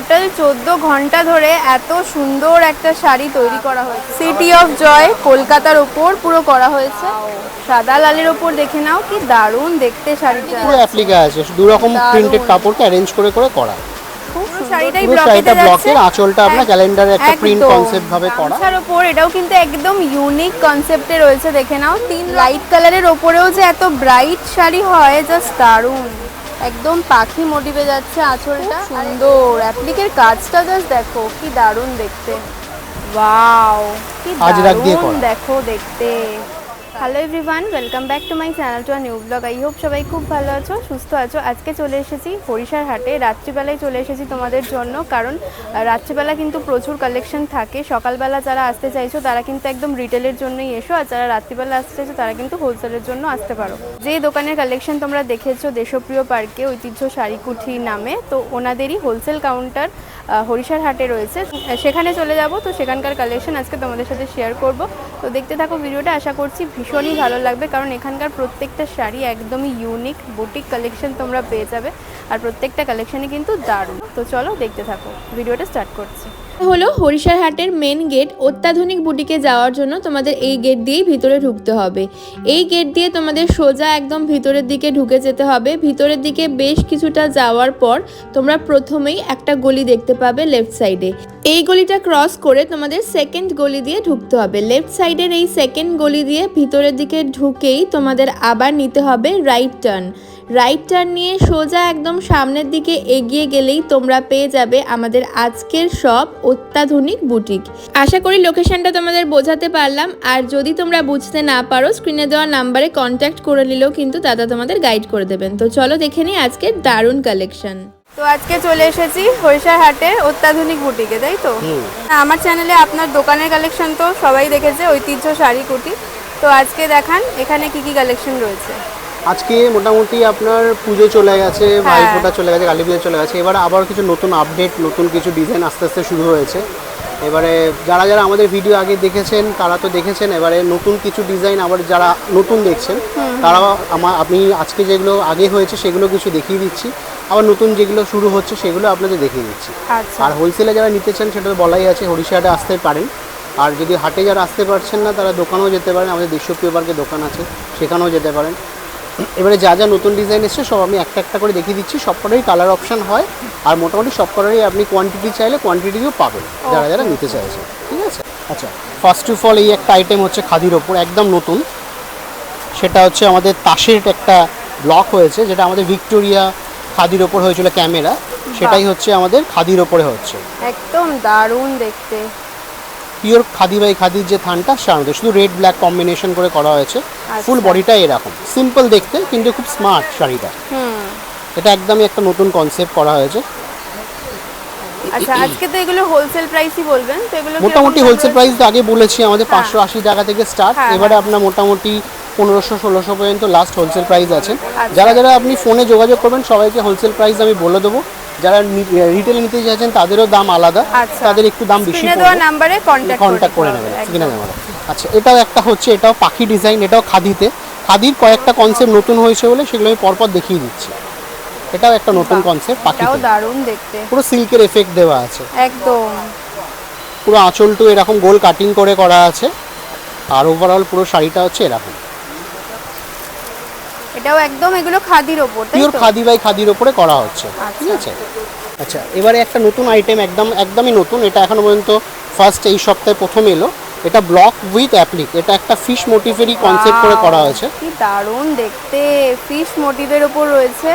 Total চোদ্দ ঘণ্টা ধরে এত সুন্দর একটা শাড়ি তৈরি করা হয়েছে। সিটি অফ জয় কলকাতার ওপর পুরো করা হয়েছে। সাদা লালের ওপর দেখে নাও কি দারুণ দেখতে শাড়িটা। পুরো অ্যাপ্লিকা আছে দু রকম প্রিন্টেড কাপড়কে অ্যারেঞ্জ করে করে করা। শাড়িটাই পুরো ব্লকেটে শাড়িটা যাচ্ছে ব্লকের আঁচলটা আপনার ক্যালেন্ডারে একটা প্রিন্ট কনসেপ্ট ভাবে করা। গামছার ওপর এটাও কিন্তু একদম ইউনিক কনসেপ্টে রয়েছে দেখে নাও। তিন লাইট কালারের ওপরেও যে এত ব্রাইট শাড়ি হয় জাস্ট দারুণ। একদম পাখি মোটিভে যাচ্ছে আঁচলটা। সুন্দর। অ্যাপ্লিকের কাজটা জাস্ট দেখো কি দারুণ দেখতে। ওয়াও কি দারুণ দারুণ দেখো দেখতে। Hello everyone welcome back to my channel to new blog I hope সবাই খুব ভালো আছো, সুস্থ আছো। আজকে চলে এসেছি হরিশার হাটে। রাত্রিবেলায় চলে এসেছি তোমাদের জন্য, কারণ রাত্রিবেলা কিন্তু প্রচুর কালেকশন থাকে। সকালবেলা যারা আসতে চাইছো, তারা কিন্তু একদম রিটেলের জন্যই এসো, আর যারা রাত্রিবেলা আসতে চাইছো, তারা কিন্তু হোলসেলের জন্য আসতে পারো। যে দোকানের কালেকশন তোমরা দেখেছ, দেশপ্রিয় পার্কে ঐতিহ্য শাড়িকুঠি নামে, তো ওনাদেরই হোলসেল কাউন্টার হরিশার হাটে রয়েছে। সেখানে চলে যাব, তো সেখানকার কালেকশন আজকে তোমাদের সাথে শেয়ার করব। তো দেখতে থাকো ভিডিওটা, আশা করছি ভীষণই ভালো লাগবে, কারণ এখানকার প্রত্যেকটা শাড়ি একদমই ইউনিক বুটিক কালেকশন তোমরা পেয়ে যাবে, আর প্রত্যেকটা কালেকশনই কিন্তু দারুণ। তো চলো দেখতে থাকো, ভিডিওটা স্টার্ট করছি। হলো হরিশার হাটের মেন গেট অত্যাধুনিক বুটিকে যাওয়ার জন্য তোমাদের এই গেট দিয়েই ভিতরে ঢুকতে হবে। এই গেট দিয়ে তোমাদের সোজা একদম ভিতরের দিকে ঢুকে যেতে হবে। ভিতরের দিকে বেশ কিছুটা যাওয়ার পর তোমরা প্রথমেই একটা গলি দেখতে পাবে লেফট সাইডে এই গলিটা ক্রস করে তোমাদের সেকেন্ড গলি দিয়ে ঢুকতে হবে। লেফট সাইডের এই সেকেন্ড গলি দিয়ে ভিতরের দিকে ঢুকেই তোমাদের আবার নিতে হবে রাইট টার্ন রাইট টার্ন নিয়ে সোজা একদম সামনের দিকে এগিয়ে গেলেই তোমরা পেয়ে যাবে আমাদের আজকের সব অত্যাধুনিক বুটিক। আশা করি লোকেশনটা তোমাদের বোঝাতে পারলাম। আর যদি তোমরা বুঝতে না পারো স্ক্রিনে দেওয়া নাম্বারে কন্ট্যাক্ট করে নিলেও কিন্তু দাদা তোমাদের গাইড করে দেবেন। তো চলো দেখে নিই আজকের দারুণ কালেকশন তো আজকে চলে এসেছি হরিশার হাটের অত্যাধুনিক বুটিকে তাই তো? আমার চ্যানেলে আপনার দোকানের কালেকশন তো সবাই দেখেছে ঐতিহ্য শাড়ি কুটি। তো আজকে দেখান এখানে কি কি কালেকশন রয়েছে? আজকে মোটামুটি আপনার পুজো চলে গেছে ভাইফোঁটা চলে গেছে কালী পুজো চলে গেছে এবার আবার কিছু নতুন আপডেট নতুন কিছু ডিজাইন আস্তে আস্তে শুরু হয়েছে। এবারে যারা যারা আমাদের ভিডিও আগে দেখেছেন তারা তো দেখেছেন এবারে নতুন কিছু ডিজাইন আবার যারা নতুন দেখছেন তারাও আমার আমি আজকে যেগুলো আগে হয়েছে সেগুলো কিছু দেখিয়ে দিচ্ছি। আবার নতুন যেগুলো শুরু হচ্ছে সেগুলো আপনাদের দেখিয়ে দিচ্ছি। আচ্ছা। আর হোলসেলে যারা নিতে চান সেটা তো বলাই আছে হরিশাহাটে আসতে পারেন। আর যদি হাটে যারা আসতে পারছেন না তারা দোকানেও যেতে পারেন আমাদের দেশীয় প্রিয় পার্কে দোকান আছে সেখানেও যেতে পারেন। এবারে যা যা নতুন ডিজাইন এসছে সব আমি একটা একটা করে দেখিয়ে দিচ্ছি। সব কটারই কালার অপশন হয় আর মোটামুটি সব কটারই আপনি কোয়ান্টিটি চাইলে কোয়ান্টিটিও পাবেন যারা যারা নিতে চাইছে ঠিক আছে? আচ্ছা ফার্স্ট অফ অল এই একটা আইটেম হচ্ছে খাদির ওপর একদম নতুন। সেটা হচ্ছে আমাদের তাসের একটা ব্লক হয়েছে যেটা আমাদের ভিক্টোরিয়া খাদির ওপর হয়েছিল ক্যামেরা সেটাই হচ্ছে আমাদের খাদির ওপরে হচ্ছে। একদম দারুণ দেখতে। পিওর খাদি বাই খাদির যে থানটা সাধারণত শুধু রেড ব্ল্যাক কম্বিনেশন করে করা হয়েছে। ফুল আচ্ছা। বডিটা এরকম। সিম্পল দেখতে কিন্তু খুব স্মার্ট শাড়িটা। এটা একদমই একটা নতুন কনসেপ্ট করা হয়েছে। আচ্ছা আজকে তো এগুলো হোলসেল প্রাইসই বলবেন তো এগুলো মোটামুটি হোলসেল প্রাইস তো আগে বলেছি আমাদের হ্যাঁ। পাঁচশো আশি টাকা থেকে স্টার্ট হ্যাঁ, এবারে হ্যাঁ। আপনার মোটামুটি পনেরোশো ষোলোশো পর্যন্ত লাস্ট হোলসেল প্রাইস আছে। আচ্ছা। যারা যারা আপনি ফোনে যোগাযোগ করবেন সবাইকে হোলসেল প্রাইস আমি বলে দেবো। যারা রিটেল নিতে চাইছেন তাদেরও দাম আলাদা। আচ্ছা। তাদের একটু দাম বেশি দেওয়া নাম্বারে কন্ট্যাক্ট করে নেবেন। আচ্ছা এটাও একটা হচ্ছে এটাও পাখি ডিজাইন এটাও খাদিতে। খাদির কয়েকটা কনসেপ্ট নতুন হয়েছে বলে সেগুলো আমি পরপর দেখিয়ে দিচ্ছি। এটাও একটা নতুন কনসেপ্ট এটাও দারুণ দেখতে। পুরো সিল্কের এফেক্ট দেওয়া আছে। একদম। পুরো আঁচলটু এরকম গোল কাটিং করে করা আছে। আর ওভারঅল পুরো শাড়িটা হচ্ছে এরকম। এটাও একদম এগুলো খাদির ওপর তাই পিওর খাদি বাই খাদির ওপরে করা হচ্ছে ঠিক আছে? আচ্ছা এবারে একটা নতুন আইটেম একদম একদমই নতুন এটা এখনও পর্যন্ত ফার্স্ট এই সপ্তাহে প্রথম এলো। এটা ব্লক উইথ অ্যাপ্লিক এটা একটা ফিশ মোটিভেরই কনসেপ্ট করে করা হয়েছে। কি দারুণ দেখতে। ফিশ মোটিভের ওপর রয়েছে।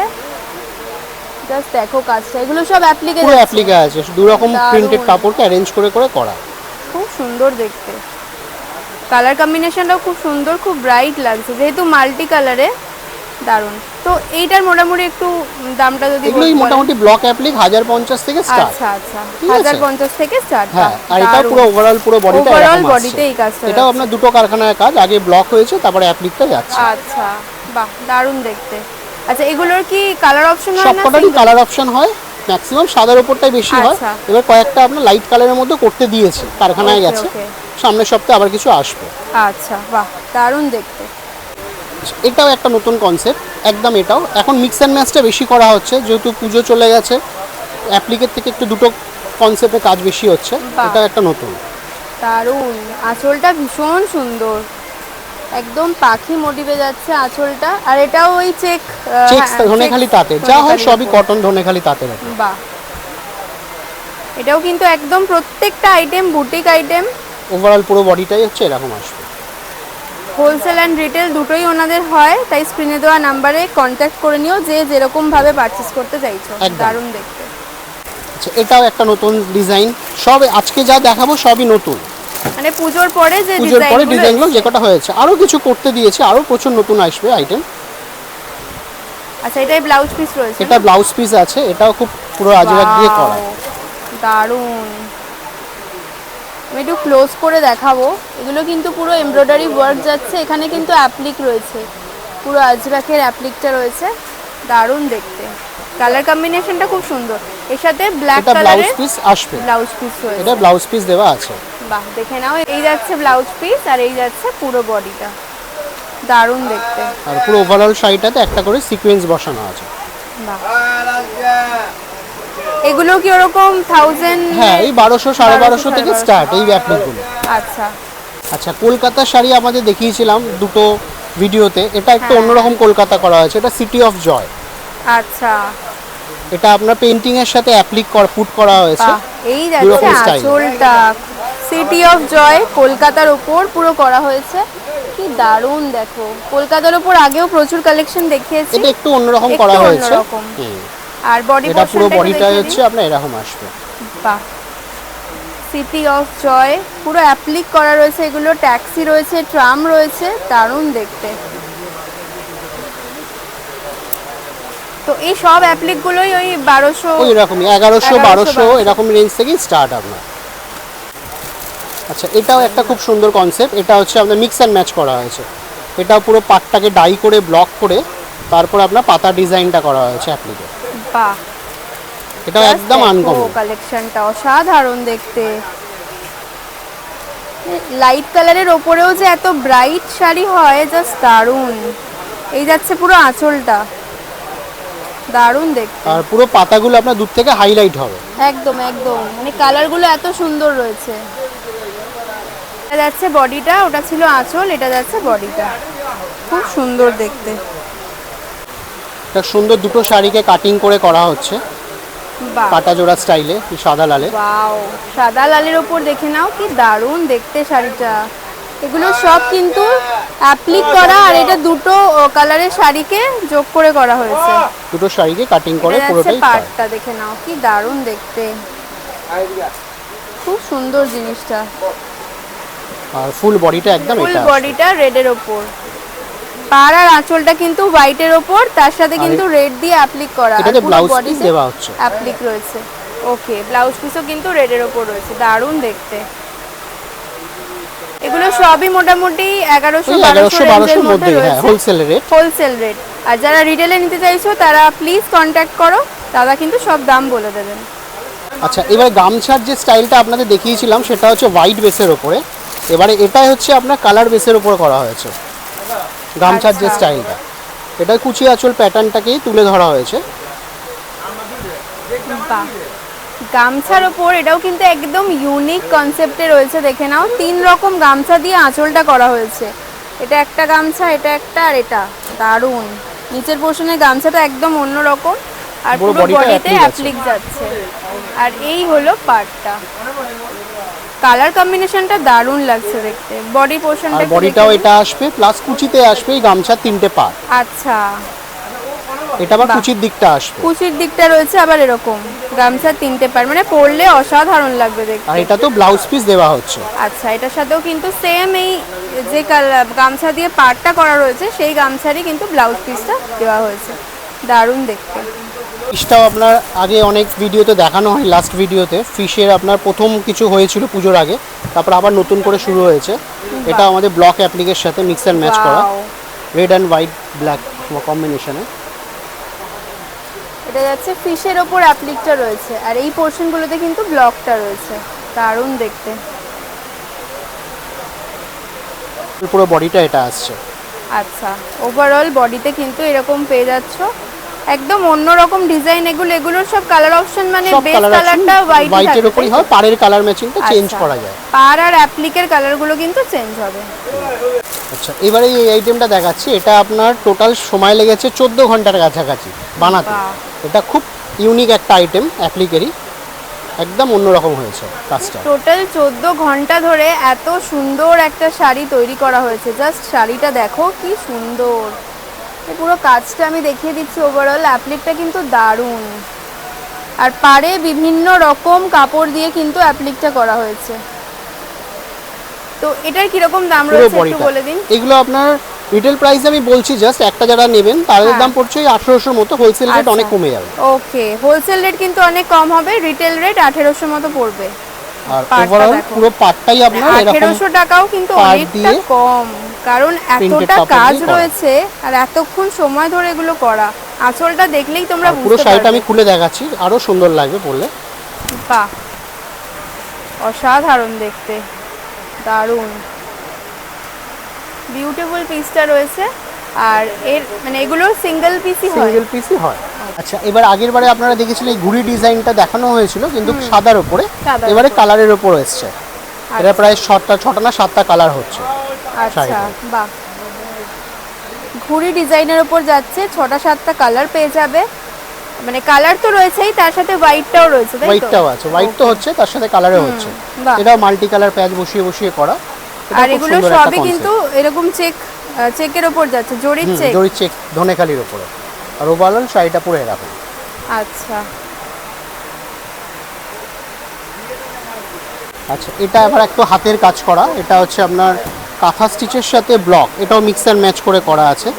জাস্ট দেখো কাজটা এগুলো সব অ্যাপ্লিকে পুরো অ্যাপ্লিকে আছে দু রকম প্রিন্টেড কাপড়কে অ্যারেঞ্জ করে করে করা। খুব সুন্দর দেখতে। কালার কম্বিনেশনটাও খুব সুন্দর খুব ব্রাইট লাগছে। যেহেতু মাল্টি কালারে দারুণ। তো এইটার মোটামুটি একটু দামটা যদি এগুলোই মোটামুটি ব্লক অ্যাপ্লিক হাজার পঞ্চাশ থেকে স্টার্ট আচ্ছা আচ্ছা। ঠিক আছে? হাজার পঞ্চাশ থেকে স্টার্ট হ্যাঁ আর এটা পুরো ওভারঅল পুরো বডিটা ওভারঅল বডিতে এই কাজটা এটাও আপনার দুটো কারখানার কাজ আগে ব্লক হয়েছে তারপরে অ্যাপ্লিকটা যাচ্ছে। আচ্ছা বাহ দারুণ দেখতে। আচ্ছা এগুলোর কি কালার অপশন হয় না সবকটারই কালার অপশন হয়। ম্যাক্সিমাম সাদার উপরটাই বেশি হয়। আচ্ছা। এবার কয়েকটা আপনার লাইট কালারের মধ্যে করতে দিয়েছে কারখানায় গেছে। সামনের সপ্তাহে আবার কিছু আসবে। আচ্ছা বাহ দারুণ দেখতে। এটাও একটা নতুন কনসেপ্ট একদম এটাও। এখন মিক্স অ্যান্ড ম্যাচটা বেশি করা হচ্ছে যেহেতু পুজো চলে গেছে অ্যাপ্লিকের থেকে একটু দুটো কনসেপ্টে কাজ বেশি হচ্ছে বাহ। এটা একটা নতুন। দারুণ। আঁচলটা ভীষণ সুন্দর। একদম পাখি মোটিভে যাচ্ছে আঁচলটা। আর এটাও ওই চেক চেক্স ধনেখালি তাঁতে। যা হয় সবই কটন ধনেখালি তাঁতের বাহ। এটাও কিন্তু একদম প্রত্যেকটা আইটেম বুটিক আইটেম ওভারঅল পুরো বডিটাই হচ্ছে এরকম আসবে। হোলসেল অ্যান্ড রিটেল দুটোই ওনাদের হয় তাই স্ক্রিনে দেওয়া নাম্বারে কন্ট্যাক্ট করে নিও যে যেরকম ভাবে পারচেস করতে চাইছো। দারুণ দেখতে। আচ্ছা এটাও একটা নতুন ডিজাইন সব আজকে যা দেখাবো সবই নতুন। মানে পুজোর পরে যে পুজোর পরে ডিজাইনগুলো যে কটা হয়েছে। আরও কিছু করতে দিয়েছে আরও প্রচুর নতুন আসবে আইটেম আচ্ছা এটাই ব্লাউজ পিস রয়েছে এটা ব্লাউজ পিস আছে এটাও খুব পুরো আজরাক দিয়ে করা। দারুণ। আমি একটু ক্লোজ করে দেখাবো। এগুলো কিন্তু পুরো এমব্রয়ডারি ওয়ার্ক যাচ্ছে। এখানে কিন্তু অ্যাপ্লিক রয়েছে। পুরো আজরাকের অ্যাপ্লিকটা রয়েছে। দারুণ দেখতে। কালার কম্বিনেশনটা খুব সুন্দর। এর সাথে ব্ল্যাক কালারের পিস আসবে। ব্লাউজ পিস রয়েছে। এটা ব্লাউজ পিস দেওয়া আছে। বাহ দেখে নাও। এই যাচ্ছে ব্লাউজ পিস আর এই যাচ্ছে পুরো বডিটা দারুণ দেখতে। আর পুরো ওভারঅল শাড়িটাতে একটা করে সিকোয়েন্স বসানো আছে। বাহ। এগুলো কি ওরকম থাউজেন্ড হ্যাঁ এই বারোশো সাড়ে 1200, বারোশো থেকে স্টার্ট এই অ্যাপ্লিকগুলো আচ্ছা। আচ্ছা কলকাতার শাড়ি আমাদের দেখিয়েছিলাম দুটো ভিডিওতে। এটা একটু হ্যাঁ। অন্যরকম কলকাতা করা হয়েছে এটা সিটি অফ জয় আচ্ছা। এটা আপনার পেন্টিং এর সাথে অ্যাপ্লিক করা পুট করা হয়েছে। এই যাচ্ছে আঁচলটা। সিটি অফ জয় কলকাতার ওপর পুরো করা হয়েছে। কি দারুণ দেখো। কলকাতার ওপর আগেও প্রচুর কালেকশন দেখিয়েছি। এটা একটু অন্যরকম করা হয়েছে। অন্যরকম। আর বডি এটা পুরো বডিটা হচ্ছে আপনার এরকম আসবে। বাহ। সিটি অফ জয় পুরো অ্যাপ্লিক করা রয়েছে এগুলো ট্যাক্সি রয়েছে ট্রাম রয়েছে দারুণ দেখতে। তো এই সব অ্যাপ্লিকগুলোই ওই বারোশো ওই রকমই এগারোশো 1100, বারোশো 1200 এরকম রেঞ্জ থেকেই স্টার্ট আপনার। আচ্ছা এটাও একটা খুব সুন্দর কনসেপ্ট এটা হচ্ছে আপনার মিক্স অ্যান্ড ম্যাচ করা হয়েছে। এটাও পুরো পাটটাকে ডাই করে ব্লক করে তারপর আপনার পাতা ডিজাইনটা করা হয়েছে অ্যাপ্লিকে বাহ। এটাও একদম আনকমন কালেকশনটা অসাধারণ দেখতে। লাইট কালারের ওপরেও যে এত ব্রাইট শাড়ি হয় জাস্ট দারুণ। এই যাচ্ছে পুরো আঁচলটা। দারুণ দেখতে। আর পুরো পাতাগুলো আপনার দূর থেকে হাইলাইট হবে। একদম একদম। মানে কালারগুলো এত সুন্দর রয়েছে। এটা যাচ্ছে বডিটা ওটা ছিল আঁচল এটা যাচ্ছে বডিটা। খুব সুন্দর দেখতে। এটা সুন্দর দুটো শাড়িকে কাটিং করে করা হচ্ছে। বাহ। কাটা জোড়া স্টাইলে সাদা লালে ওয়াও সাদা লালের ওপর দেখে নাও কি দারুণ দেখতে শাড়িটা। এগুলো সব কিন্তু অ্যাপ্লিক করা আর এটা দুটো কালারের শাড়িকে যোগ করে করা হয়েছে। দুটো শাড়িকে কাটিং করে পুরোটাই পাটটা দেখে নাও কি দারুণ দেখতে। খুব সুন্দর জিনিসটা। আর ফুল বডিটা একদম এটা। ফুল বডিটা রেডের ওপর। পার আর আঁচলটা কিন্তু হোয়াইটের ওপর তার সাথে কিন্তু রেড দিয়ে অ্যাপ্লিক করা এটাতে ব্লাউজ পিস দেওয়া হচ্ছে। অ্যাপ্লিক রয়েছে। ওকে ব্লাউজ পিসও কিন্তু রেডের ওপর রয়েছে দারুণ দেখতে। এগুলো সবই মোটামুটি এগারোশো ওই বারোশো বারোশোর মধ্যে হ্যাঁ হোলসেল রেট হোলসেল রেট আর যারা রিটেলে নিতে চাইছো তারা প্লিজ কন্ট্যাক্ট করো দাদা কিন্তু সব দাম বলে দেবেন। আচ্ছা এবার গামছার যে স্টাইলটা আপনাদের দেখিয়েছিলাম সেটা হচ্ছে হোয়াইট বেসের ওপরে। এবারে এটাই হচ্ছে আপনার কালার বেসের ওপর করা হয়েছে। গামছার যে আচ্ছা। স্টাইলটা এটা কুচি আঁচল প্যাটার্নটাকেই তুলে ধরা হয়েছে। গামছার ওপর এটাও কিন্তু একদম ইউনিক কনসেপ্টে রয়েছে দেখে নাও। তিন রকম গামছা দিয়ে আঁচলটা করা হয়েছে। এটা একটা গামছা এটা একটা আর এটা। দারুণ। নিচের পোর্শনের গামছাটা একদম অন্য রকম আর পুরো বডিতে অ্যাপ্লিক যাচ্ছে। আর এই হলো পার্টটা কালার কম্বিনেশনটা দারুণ লাগছে দেখতে। বডি আর পোর্শনটা বডিটাও এটা আসবে প্লাস কুচিতে আসবে এই গামছার তিনটে পার্ট আচ্ছা। এটা আবার কুচির দিকটা আসবে। কুচির দিকটা রয়েছে আবার এরকম। গামছার তিনটে পার মানে পরলে অসাধারণ লাগবে দেখতে। আর এটা তো ব্লাউজ পিস দেওয়া হচ্ছে। আচ্ছা এটার সাথেও কিন্তু সেম এই যে গামছা দিয়ে পাড়টা করা রয়েছে সেই গামছারই কিন্তু ব্লাউজ পিসটা দেওয়া হয়েছে। দারুণ দেখতে। ফিশটাও আপনার আগে অনেক ভিডিওতে দেখানো হয় লাস্ট ভিডিওতে। ফিশের আপনার প্রথম কিছু হয়েছিল পুজোর আগে তারপর আবার নতুন করে শুরু হয়েছে। এটা আমাদের ব্লক অ্যাপ্লিকের সাথে মিক্স অ্যান্ড ম্যাচ করা। রেড অ্যান্ড হোয়াইট ব্ল্যাক কম্বিনেশনে এটা যাচ্ছে ফিশের ওপর অ্যাপ্লিকটা রয়েছে আর এই পোর্শনগুলোতে কিন্তু ব্লকটা রয়েছে। দারুণ দেখতে। পুরো বডিটা এটা আসছে। আচ্ছা ওভারঅল বডিতে কিন্তু এরকম পেয়ে যাচ্ছ। একদম অন্যরকম ডিজাইন এগুলো এগুলোর সব কালার অপশন মানে বেস কালার কালারটা হোয়াইট হোয়াইটের উপরই হয় পাড়ের কালার ম্যাচিংটা চেঞ্জ করা যায়। পাড় আর অ্যাপ্লিকের কালারগুলো কিন্তু চেঞ্জ হবে। আচ্ছা এবারে এই আইটেমটা দেখাচ্ছি এটা আপনার টোটাল সময় লেগেছে চোদ্দ ঘণ্টার কাছাকাছি বানাতে। এটা খুব ইউনিক একটা আইটেম অ্যাপ্লিকেরই একদম অন্যরকম হয়েছে কাজটা। টোটাল চোদ্দ ঘণ্টা ধরে এত সুন্দর একটা শাড়ি তৈরি করা হয়েছে। জাস্ট শাড়িটা দেখো কি সুন্দর। পুরো কাজটা আমি দেখিয়ে দিচ্ছি ওভারঅল অ্যাপ্লিকটা কিন্তু দারুণ। আর পারে বিভিন্ন রকম কাপড় দিয়ে কিন্তু অ্যাপ্লিকটা করা হয়েছে। তো এটার কীরকম দাম রয়েছে একটু বলে দিন? এগুলো আপনার রিটেল প্রাইস আমি বলছি জাস্ট একটা যারা নেবেন তাদের হ্যাঁ। দাম পড়ছে ওই আঠারোশোর মতো হোলসেল রেট আচ্ছা। অনেক কমে যাবে। ওকে হোলসেল রেট কিন্তু অনেক কম হবে রিটেল রেট আঠেরোশো মতো পড়বে। আর ওভারঅল পুরো পাটটাই আপনার এরকম আঠেরোশো টাকাও কিন্তু অনেকটা কম কারণ এতটা কাজ। রয়েছে আর এতক্ষণ সময় ধরে এগুলো করা আঁচলটা দেখলেই তোমরা পুরো শাড়িটা আমি খুলে দেখাচ্ছি আরও সুন্দর লাগবে পরলে। বাহ অসাধারণ দেখতে দারুণ। বিউটিফুল পিসটা রয়েছে। আর এর মানে এগুলো সিঙ্গেল পিসই হয়। সিঙ্গেল পিসই হয়। আচ্ছা এবার আগের বারে আপনারা দেখেছিলেন এই ঘুড়ি ডিজাইনটা দেখানো হয়েছিল কিন্তু সাদার উপরে এবারে উপর। কালারের উপর এসছে। এটা প্রায় সাতটা ছটা না সাতটা কালার হচ্ছে। আচ্ছা বাহ। ঘুড়ি ডিজাইনের ওপর যাচ্ছে ছটা সাতটা কালার পেয়ে যাবে। মানে কালার তো রয়েছেই তার সাথে হোয়াইটটাও রয়েছে তাই তো? হোয়াইটটাও আছে। হোয়াইট তো হচ্ছে তার সাথে কালারও হচ্ছে। এটা মাল্টি কালার প্যাচ বসিয়ে বসিয়ে করা। আর এগুলো সবই কিন্তু এরকম চেক চেকের ওপর যাচ্ছে জরির চেক। জরির চেক ধনেখালির উপরে আর ওভারঅল শাড়িটা পরে এরকম। আচ্ছা। আচ্ছা এটা আবার একটু হাতের কাজ করা। এটা হচ্ছে আপনার কাঁথা স্টিচের সাথে ব্লক। এটাও মিক্স অ্যান্ড ম্যাচ করে করা আছে।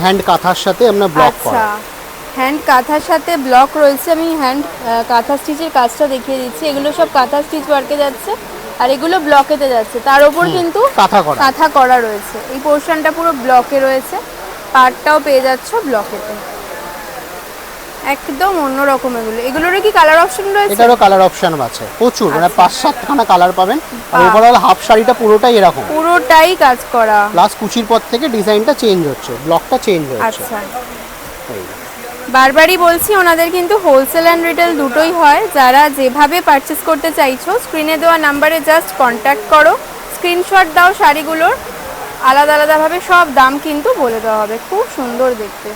হ্যান্ড কাঁথার সাথে আপনার ব্লক আচ্ছা। করা। হ্যান্ড কাঁথার সাথে ব্লক রয়েছে। আমি হ্যান্ড কাঁথা স্টিচের কাজটা দেখিয়ে দিচ্ছি। এগুলো সব কাঁথা স্টিচ ওয়ার্কে যাচ্ছে। আর এগুলো ব্লকেতে যাচ্ছে। তার ওপর কিন্তু কাঁথা করা। কাঁথা করা রয়েছে। এই পোর্শনটা পুরো ব্লকে রয়েছে। পার্টটাও পেয়ে যাচ্ছ ব্লকেতে একদম অন্যরকম এগুলো। এগুলোরও কি কালার অপশন রয়েছে? এটারও কালার অপশন আছে। প্রচুর। মানে আচ্ছা। পাঁচ সাতখানা কালার পাবেন। আর ওভারঅল হাফ শাড়িটা পুরোটাই এরকম। পুরোটাই কাজ করা। প্লাস কুচির পর থেকে ডিজাইনটা চেঞ্জ হচ্ছে। ব্লকটা চেঞ্জ হচ্ছে। আচ্ছা। বারবারই বলছি ওনাদের কিন্তু হোলসেল অ্যান্ড রিটেল দুটোই হয়। যারা যেভাবে পারচেস করতে চাইছো স্ক্রিনে দেওয়া নাম্বারে জাস্ট কন্ট্যাক্ট করো। স্ক্রিনশট দাও শাড়িগুলোর। আলাদা আলাদাভাবে সব দাম কিন্তু বলে দেওয়া হবে। খুব সুন্দর দেখতে।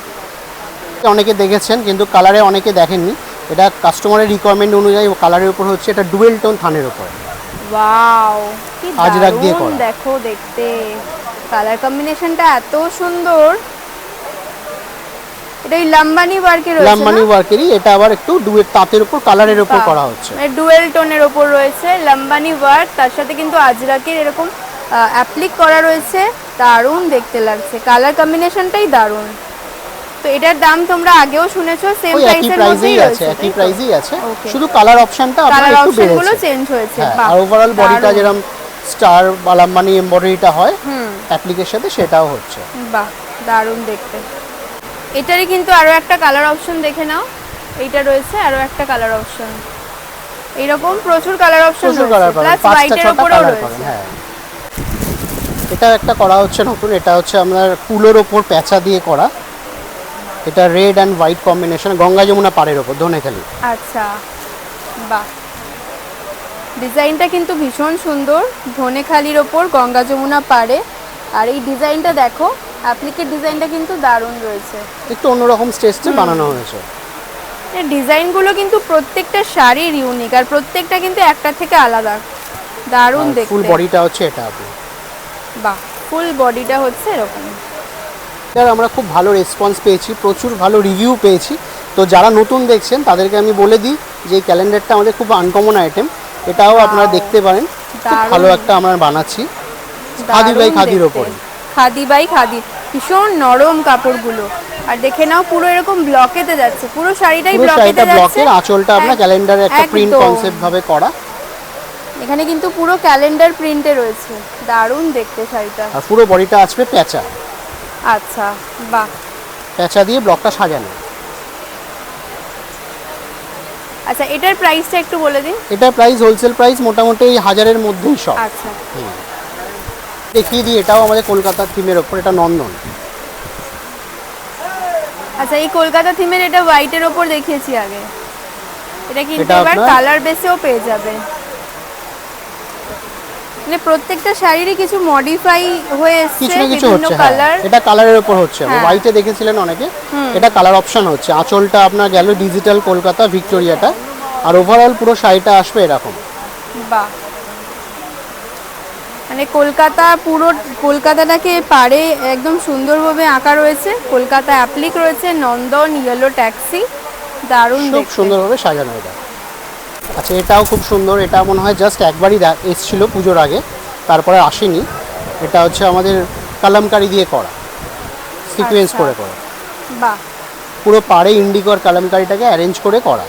অনেকে দেখেছেন কিন্তু কালারে অনেকে দেখেননি। এটা কাস্টমারের রিকোয়ারমেন্ট অনুযায়ী কালারের উপর হচ্ছে এটা ডুয়েল টোন থানের উপর। ওয়াও কি দারুণ দেখো দেখতে। কালার কম্বিনেশনটা এত সুন্দর। এটা লাম্বানি ওয়ার্কে রয়েছে লাম্বানি ওয়ার্কেরই এটা আবার একটু ডুয়েল তাঁতের উপর কালারের উপর করা হচ্ছে। ডুয়েল টোনের ওপর রয়েছে লাম্বানি ওয়ার্ক তার সাথে কিন্তু আজরাকের এরকম অ্যাপ্লিক করা রয়েছে। দারুণ দেখতে লাগছে কালার কম্বিনেশনটাই দারুণ। তো এটার দাম তোমরা আগেও শুনেছো সেম প্রাইসের মধ্যেই আছে রয়েছে একই প্রাইসেই আছে। শুধু কালার অপশনটা আপনার একটু বেড়েছে চেঞ্জ হয়েছে। হ্যাঁ আর ওভারঅল বডিটা। যেরকম স্টার বা লাম্বানি এমব্রয়ডারিটা হয় অ্যাপ্লিকের সাথে সেটাও হচ্ছে। বাহ দারুণ দেখতে। এটারই কিন্তু আরও একটা কালার অপশন দেখে নাও। এইটা রয়েছে আরও একটা কালার অপশন এইরকম প্রচুর কালার অপশন রয়েছে প্লাস হোয়াইটের উপরেও রয়েছে। হ্যাঁ। এটা একটা করা হচ্ছে নতুন এটা হচ্ছে আপনার কুলোর ওপর প্যাঁচা দিয়ে করা। এটা red and white combination Ganga Jamuna পাড়ের ওপর ধনেখালি। আচ্ছা বাহ। ডিজাইনটা কিন্তু ভীষণ সুন্দর ধনেখালির ওপর গঙ্গা যমুনা পাড়ে। আর এই ডিজাইনটা দেখো অ্যাপ্লিকের ডিজাইনটা কিন্তু দারুণ রয়েছে। একটু অন্যরকম স্টেজে বানানো হয়েছে। এই ডিজাইনগুলো কিন্তু প্রত্যেকটা শাড়ির ইউনিক আর প্রত্যেকটা কিন্তু একটা থেকে আলাদা। দারুণ দেখতে। ফুল বডিটা হচ্ছে এটা আপনি বাহ ফুল বডিটা হচ্ছে এরকম। এটার আমরা খুব ভালো রেসপন্স পেয়েছি প্রচুর ভালো রিভিউ পেয়েছি। তো যারা নতুন দেখছেন তাদেরকে আমি বলে দিই যে এই ক্যালেন্ডারটা আমাদের খুব আনকমন আইটেম এটাও আপনারা দেখতে পারেন। ভালো একটা আমরা বানাচ্ছি। খাদি বাই খাদির। ওপরে। খাদি বাই খাদি ভীষণ নরম কাপড়গুলো। আর দেখে নাও পুরো এরকম ব্লকেতে যাচ্ছে। পুরো শাড়িটাই ব্লকেতে যাচ্ছে। ব্লকের আঁচলটা আপনার ক্যালেন্ডারে একটা প্রিন্ট কনসেপ্ট ভাবে করা। এখানে কিন্তু পুরো ক্যালেন্ডার প্রিন্টে রয়েছে। দারুণ দেখতে শাড়িটা। আর পুরো বডিটা আসবে প্যাঁচা। আচ্ছা বাহ। প্যাঁচা দিয়ে ব্লকটা সাজানো। আচ্ছা এটার প্রাইসটা একটু বলে দিন। এটা প্রাইস হোলসেল প্রাইস মোটামুটি হাজারের মধ্যেই সব। আচ্ছা। দেখিয়ে দিই এটাও আমাদের কলকাতার থিমের ওপর এটা নন্দন। আচ্ছা এই কলকাতা থিমের এটা হোয়াইটের ওপর দেখিয়েছি আগে। এটা কিন্তু এবার কালার বেসেও পেয়ে যাবে। মানে প্রত্যেকটা শাড়িরই কিছু মডিফাই হয়ে এসছে কিছু না কিছু হচ্ছে হ্যাঁ। কালার এটা কালারের উপর হচ্ছে। হ্যাঁ। হোয়াইটে দেখেছিলেন অনেকে? এটা কালার অপশন হচ্ছে। আঁচলটা আপনার গেল ডিজিটাল কলকাতা ভিক্টোরিয়াটা। আর ওভারঅল পুরো শাড়িটা আসবে এরকম। বাহ। মানে কলকাতা পুরো কলকাতাটাকে পারে একদম সুন্দরভাবে আঁকা রয়েছে। কলকাতা অ্যাপ্লিক রয়েছে নন্দন ইয়েলো ট্যাক্সি দারুণ খুব সুন্দরভাবে সাজানো এটা। আচ্ছা এটাও খুব সুন্দর এটা মনে হয় জাস্ট একবারই এসছিল পুজোর আগে তারপরে আসেনি। এটা হচ্ছে আমাদের কালামকারি দিয়ে করা সিকোয়েন্স আচ্ছা। করে করা। বাহ। পুরো পাড়ে ইন্ডিগোর কালামকারিটাকে অ্যারেঞ্জ করে করা।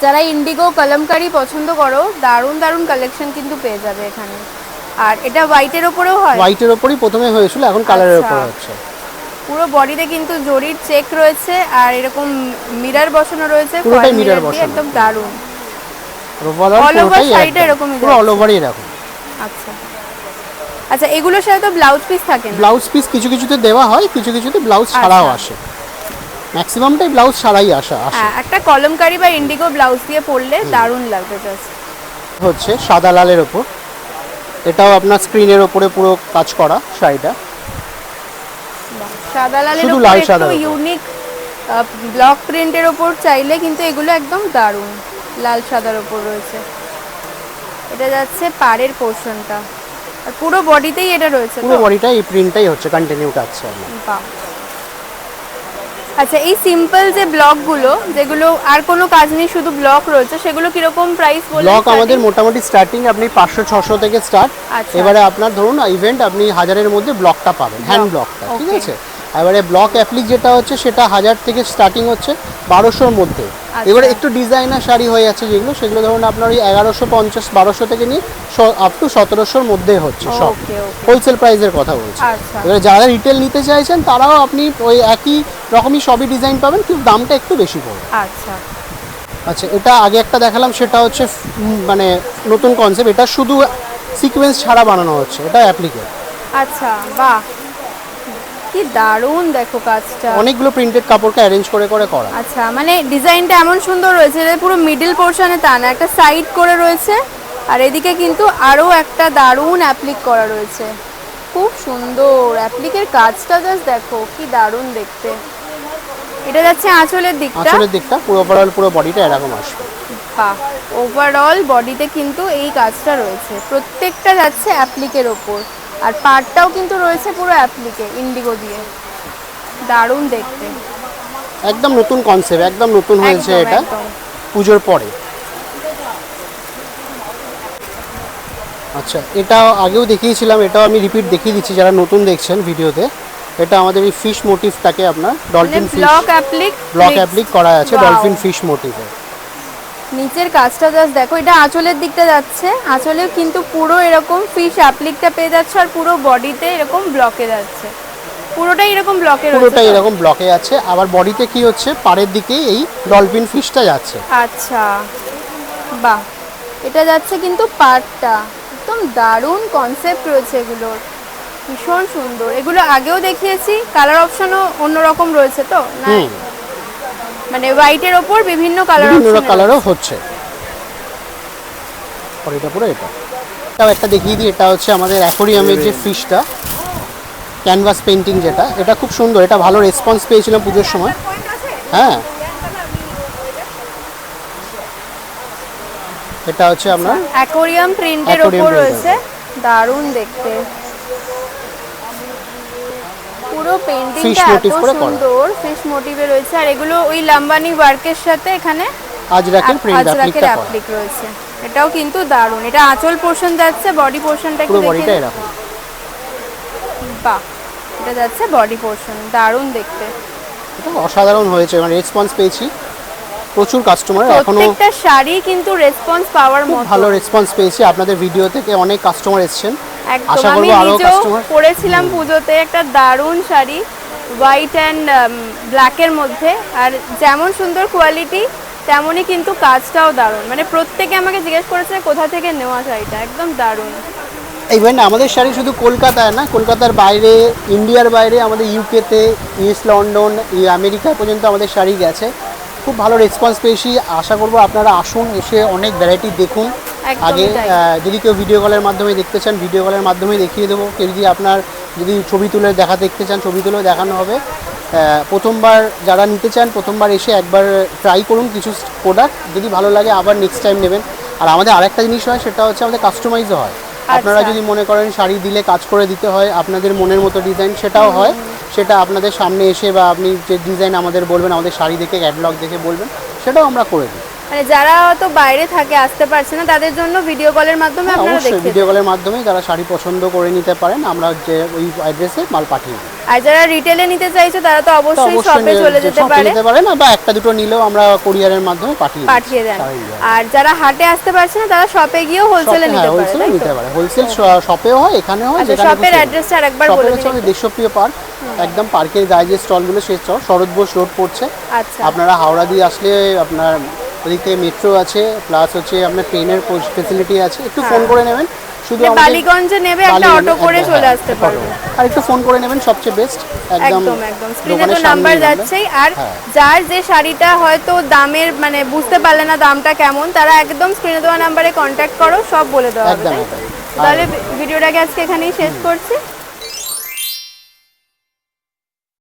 যারা ইন্ডিগো কলমকারি পছন্দ করো দারুণ দারুণ কালেকশন কিন্তু পেয়ে যাবে এখানে আর এটা হোয়াইটের ওপরেও হয় হোয়াইটের ওপরই প্রথমে হয়েছিল এখন কালারের আচ্ছা। ওপর হচ্ছে পুরো বডিতে কিন্তু জরির চেক রয়েছে আর এরকম মিরর বসানো রয়েছে পুরোটাই mirror বসানো। একদম দারুণ All over পুরোটাই শাড়িটা একদম। পুরো অল ওভারই এরকম আচ্ছা আচ্ছা এগুলোর সাথে তো ব্লাউজ পিস থাকে না ব্লাউজ পিস কিছু কিছুতে দেওয়া হয় কিছু কিছুতে ব্লাউজ ছাড়াও আচ্ছা। আসে ম্যাক্সিমামটাই ব্লাউজ সারাই আসা আসে। হ্যাঁ একটা কলমকারি বা ইন্ডিগো ব্লাউজ দিয়ে পরলে দারুণ লাগবে জাস্ট হচ্ছে সাদা লালের ওপর। এটাও আপনার স্ক্রিনের ওপরে পুরো কাজ করা শাড়িটা। সাদা লালের শুধু উপর লাল একটু ইউনিক ব্লক প্রিন্টের ওপর চাইলে কিন্তু এগুলো একদম দারুণ লাল সাদার ওপর রয়েছে। এটা যাচ্ছে পাড়ের পোর্শনটা আর পুরো বডিতেই এটা রয়েছে তো? পুরো বডিটা এই প্রিন্টটাই হচ্ছে কন্টিনিউ আপনার বাহ। আচ্ছা এই সিম্পল যে ব্লকগুলো যেগুলো আর কোনো কাজ নেই শুধু ব্লক রয়েছে সেগুলো কীরকম প্রাইস বলুন ব্লক আমাদের মোটামুটি স্টার্টিং আপনি পাঁচশো ছশো থেকে স্টার্ট আচ্ছা। এবারে আপনার ধরুন ইভেন্ট আপনি হাজারের মধ্যে ব্লকটা পাবেন হ্যান্ড ব্লকটা ঠিক আছে? এবারে ব্লক অ্যাপ্লিক যেটা হচ্ছে সেটা হাজার থেকে স্টার্টিং হচ্ছে বারোশোর মধ্যে। আচ্ছা। এবারে একটু ডিজাইনার শাড়ি হয়ে যাচ্ছে যেগুলো সেগুলো ধরুন আপনার ওই এগারোশো পঞ্চাশ বারোশো থেকে নিয়ে আপ টু সতেরোশোর মধ্যে হচ্ছে সব. হোলসেল প্রাইসের কথা বলছি। আচ্ছা। এবারে যারা রিটেল নিতে চাইছেন তারাও আপনি ওই একই রকমই সবই ডিজাইন পাবেন কিন্তু দামটা একটু বেশি পড়বে। আচ্ছা। আচ্ছা এটা আগে একটা দেখালাম সেটা হচ্ছে মানে নতুন কনসেপ্ট এটা শুধু সিকোয়েন্স ছাড়া বানানো হচ্ছে এটা অ্যাপ্লিকের আচ্ছা বাহ। কি দারুণ দেখো কাজটা। অনেকগুলো প্রিন্টেড কাপড়কে অ্যারেঞ্জ করে করে করা। আচ্ছা মানে ডিজাইনটা এমন সুন্দর রয়েছে এটা পুরো মিডল পোর্শনে তা না একটা সাইড করে রয়েছে আর এদিকে কিন্তু আরও একটা দারুণ অ্যাপ্লিক করা রয়েছে। খুব সুন্দর অ্যাপ্লিকের কাজটা জাস্ট দেখো কি দারুণ দেখতে। এটা যাচ্ছে আঁচলের দিকটা। আঁচলের দিকটা পুরো ওভারঅল পুরো বডিটা এরকম আসবে। বাহ ওভারঅল বডিতে কিন্তু এই কাজটা রয়েছে। প্রত্যেকটা যাচ্ছে অ্যাপ্লিকের ওপর। আর পার্টটাও কিন্তু রয়েছে পুরো অ্যাপ্লিকে ইন্ডিগো দিয়ে। দারুণ দেখতে। একদম নতুন কনসেপ্ট একদম নতুন হয়েছে এটা। পুজোর পরে। আচ্ছা এটা আগেও দেখিয়েছিলাম এটাও আমি রিপিট দেখিয়ে দিচ্ছি যারা নতুন দেখছেন ভিডিওতে। এটা আমাদের এই ফিশ মোটিভটাকে আপনার dolphin fish block applique block applique করা আছে ডলফিন ফিশ মোটিভে নিচের কাজটা জাস্ট দেখো এটা আঁচলের দিকটা যাচ্ছে। আঁচলেও কিন্তু পুরো এরকম ফিশ অ্যাপ্লিকটা পেয়ে যাচ্ছে আর পুরো বডিতে এরকম ব্লকে যাচ্ছে। পুরোটাই এরকম ব্লকে রয়েছে পুরোটাই এরকম ব্লকে আছে আবার বডিতে কি হচ্ছে? পাড়ের দিকে এই ডলফিন ফিশটা যাচ্ছে। আচ্ছা। বাহ। এটা যাচ্ছে কিন্তু পার্টটা একদম দারুণ কনসেপ্ট রয়েছে এগুলোর। ভীষণ সুন্দর। এগুলো আগেও দেখিয়েছি। কালার অপশনও অন্যরকম রয়েছে তো? না? মানে হোয়াইটের ওপর বিভিন্ন কালার বিভিন্ন কালারও হচ্ছে। আর এটা পুরো এটা। এটাও একটা দেখিয়ে দিই এটা হচ্ছে আমাদের অ্যাকোরিয়ামের যে ফিশটা ক্যানভাস পেন্টিং যেটা এটা খুব সুন্দর এটা ভালো রেসপন্স পেয়েছিলাম পুজোর সময়। হ্যাঁ। এটা হচ্ছে আপনার অ্যাকোরিয়াম প্রিন্টের print রয়েছে দারুণ দেখতে। পুরো পেন্টিংটা এত। সুন্দর ফিশ মোটিভে রয়েছে। আর এগুলো ওই লাম্বানি ওয়ার্কের সাথে এখানে আজরাকের প্রিন্ট আজরাকের অ্যাপ্লিক রয়েছে। এটাও কিন্তু দারুণ। এটা আঁচল পোর্শন যাচ্ছে বডি পোর্শনটা পুরো দেখে বাহ এটা যাচ্ছে বডি পোর্শন দারুণ দেখতে। এটা অসাধারণ হয়েছে। মানে রেসপন্স পেয়েছি। প্রচুর কাস্টমার এখনও প্রত্যেকটা শাড়ি কিন্তু রেসপন্স পাওয়ার মতো। ভালো রেসপন্স পেয়েছি। আপনাদের ভিডিও থেকে অনেক কাস্টমার এসেছেন। একদম। আমি নিজেও পরেছিলাম পুজোতে একটা দারুণ শাড়ি হোয়াইট অ্যান্ড ব্ল্যাকের মধ্যে। আর যেমন সুন্দর কোয়ালিটি তেমনই কিন্তু কাজটাও দারুণ। মানে প্রত্যেকে আমাকে জিজ্ঞেস করেছে কোথা থেকে নেওয়া শাড়িটা একদম দারুণ। ইভেন আমাদের শাড়ি শুধু কলকাতায় না কলকাতার বাইরে ইন্ডিয়ার বাইরে আমাদের ইউকেতে ইস্ট লন্ডন আমেরিকা পর্যন্ত আমাদের শাড়ি গেছে। খুব ভালো রেসপন্স পেয়েছি। আশা করব আপনারা আসুন এসে অনেক ভ্যারাইটি দেখুন। আগে যদি কেউ ভিডিও কলের মাধ্যমে দেখতে চান ভিডিও কলের মাধ্যমে দেখিয়ে দেবো। কেউ যদি আপনার যদি ছবি তুলে দেখা দেখতে চান ছবি তুলেও দেখানো হবে। প্রথমবার যারা নিতে চান প্রথমবার এসে একবার ট্রাই করুন কিছু প্রোডাক্ট যদি ভালো লাগে আবার নেক্সট টাইম নেবেন। আর আমাদের আরেকটা জিনিস হয় সেটা হচ্ছে আমাদের কাস্টমাইজও হয়। আপনারা আচ্ছা। যদি মনে করেন শাড়ি দিলে কাজ করে দিতে হয় আপনাদের মনের মতো ডিজাইন সেটাও হয়। সেটা আপনাদের সামনে এসে বা আপনি যে ডিজাইন আমাদের বলবেন আমাদের শাড়ি দেখে ক্যাটলগ দেখে বলবেন সেটাও আমরা করে দিই। মানে যারা হয়তো বাইরে থাকে আসতে পারছে না তাদের জন্য ভিডিও কলের মাধ্যমে হ্যাঁ, আপনারা দেখতে ভিডিও কলের মাধ্যমে যারা শাড়ি পছন্দ করে নিতে পারেন আমরা যে ওই অ্যাড্রেসে মাল পাঠিয়ে দিই আর যারা রিটেলে নিতে চাইছো তারা তো অবশ্যই শপে চলে যেতে পারে। নিতে পারেন বা একটা দুটো নিলেও আমরা কোরিয়ারের মাধ্যমে পাঠিয়ে দিই পাঠিয়ে দেন। আর যারা হাটে আসতে পারছে না তারা শপে গিয়েও হোলসেলে Shop- নিতে হ্যাঁ, পারে wholesale-এ নিতে পারে। হোলসেল শপেও হয় এখানেও হয় আচ্ছা যেখানে শপের। অ্যাড্রেসটা আরেকবার শপের বলে দিন। আমাদের দেশপ্রিয় পার্ক একদম পার্কের গায়ে যে স্টলগুলো সেই স্টল শরৎ বোস রোড পড়ছে। আচ্ছা। আপনারা হাওড়া দিয়ে আসলে আপনার ওদিক থেকে মেট্রো আছে প্লাস হচ্ছে আপনার ট্রেনের ফেসিলিটি আছে। একটু ফোন করে নেবেন। শুধু বালিগঞ্জে নেবে একটা অটো করে চলে হ্যাঁ, আসতে auto। পারবে। আর একটু ফোন করে নেবেন সবচেয়ে বেস্ট একদম একদম স্ক্রিনে তো নাম্বার যাচ্ছেই। আর হ্যাঁ। যার যে শাড়িটা হয়তো দামের মানে বুঝতে পারলে না দামটা কেমন তারা একদম স্ক্রিনে দেওয়া নাম্বারে কন্ট্যাক্ট করো সব বলে দেওয়া হবে তাহলে ভিডিওটাকে আজকে এখানেই শেষ করছি।